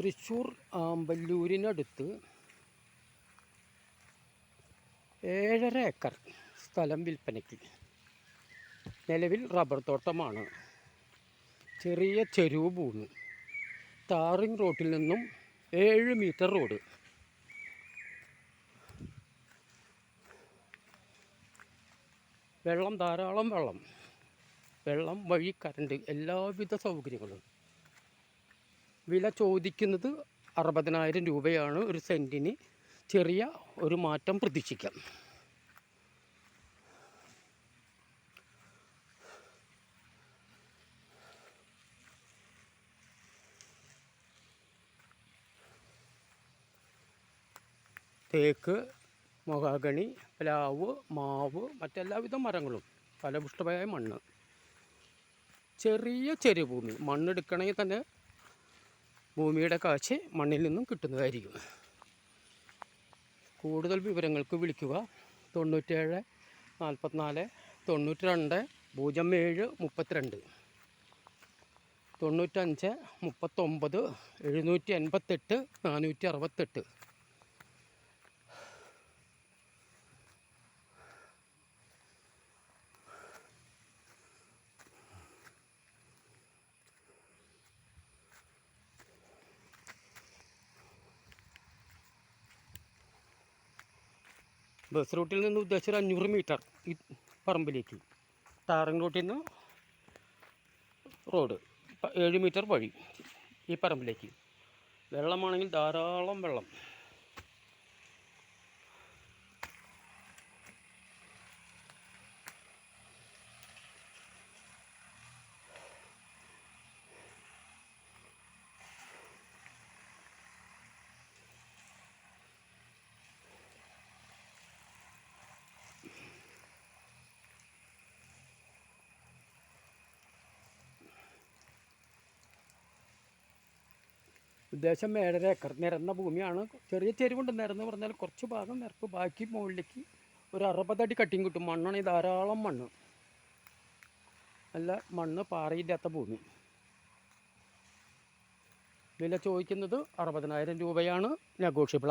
തൃശ്ശൂർ ആമ്പല്ലൂരിനടുത്ത് ഏഴര ഏക്കർ സ്ഥലം വിൽപ്പനയ്ക്ക്. നിലവിൽ റബ്ബർ തോട്ടമാണ്. ചെറിയ ചെരുവ് ഭൂമി ടാറിംഗ് റോട്ടിൽ നിന്നും ഏഴ് മീറ്റർ റോഡ്. വെള്ളം ധാരാളം വെള്ളം. വെള്ളം വഴി കറണ്ട് എല്ലാവിധ സൗകര്യങ്ങളും. വില ചോദിക്കുന്നത് അറുപതിനായിരം രൂപയാണ് ഒരു സെന്റിന് ചെറിയ ഒരു മാറ്റം പ്രതീക്ഷിക്കാം. തേക്ക് മൊഹാഗണി പ്ലാവ് മാവ് മറ്റെല്ലാവിധ മരങ്ങളും ഫലപുഷ്ടമായ മണ്ണ്. ചെറിയ ചെരുഭൂമി ഭൂമി മണ്ണെടുക്കണമെങ്കിൽ തന്നെ ഭൂമിയുടെ കാഴ്ച മണ്ണിൽ നിന്നും കിട്ടുന്നതായിരിക്കും. കൂടുതൽ വിവരങ്ങൾക്ക് വിളിക്കുക തൊണ്ണൂറ്റേഴ് നാൽപ്പത്തിനാല് തൊണ്ണൂറ്റി രണ്ട് പൂജ്യം ഏഴ് മുപ്പത്തിരണ്ട്. തൊണ്ണൂറ്റഞ്ച് മുപ്പത്തൊമ്പത് എഴുന്നൂറ്റി എൺപത്തെട്ട് നാനൂറ്റി അറുപത്തെട്ട്. ബസ് റൂട്ടിൽ നിന്ന് ഉദ്ദേശിച്ചൊരു അഞ്ഞൂറ് മീറ്റർ ഈ പറമ്പിലേക്ക്. താറിങ് റൂട്ടിൽ നിന്ന് റോഡ്. ഏഴ് മീറ്റർ വഴി ഈ പറമ്പിലേക്ക്. വെള്ളമാണെങ്കിൽ ധാരാളം വെള്ളം. ഉദ്ദേശം ഏഴര ഏക്കർ. നിരന്ന ഭൂമിയാണ്. ചെറിയ ചെരുവുണ്ട് നിരന്ന് പറഞ്ഞാൽ കുറച്ച് ഭാഗം നിരപ്പ്. ബാക്കി മുകളിലേക്ക് ഒരു അറുപതടി കട്ടിങ് കിട്ടും. മണ്ണാണ്. ധാരാളം മണ്ണ്. നല്ല മണ്ണ് പാറയില്ലാത്ത ഭൂമി. വില ചോദിക്കുന്നത് അറുപതിനായിരം രൂപയാണ്. നെഗോഷ്യബിൾ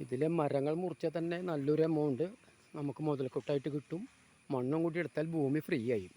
ഇതിലെ മരങ്ങൾ മുറിച്ചാൽ തന്നെ നല്ലൊരു എമൗണ്ട് നമുക്ക് മുതൽക്കൂട്ടായിട്ട് കിട്ടും. മണ്ണും കൂടി എടുത്താൽ ഭൂമി ഫ്രീ ആയി.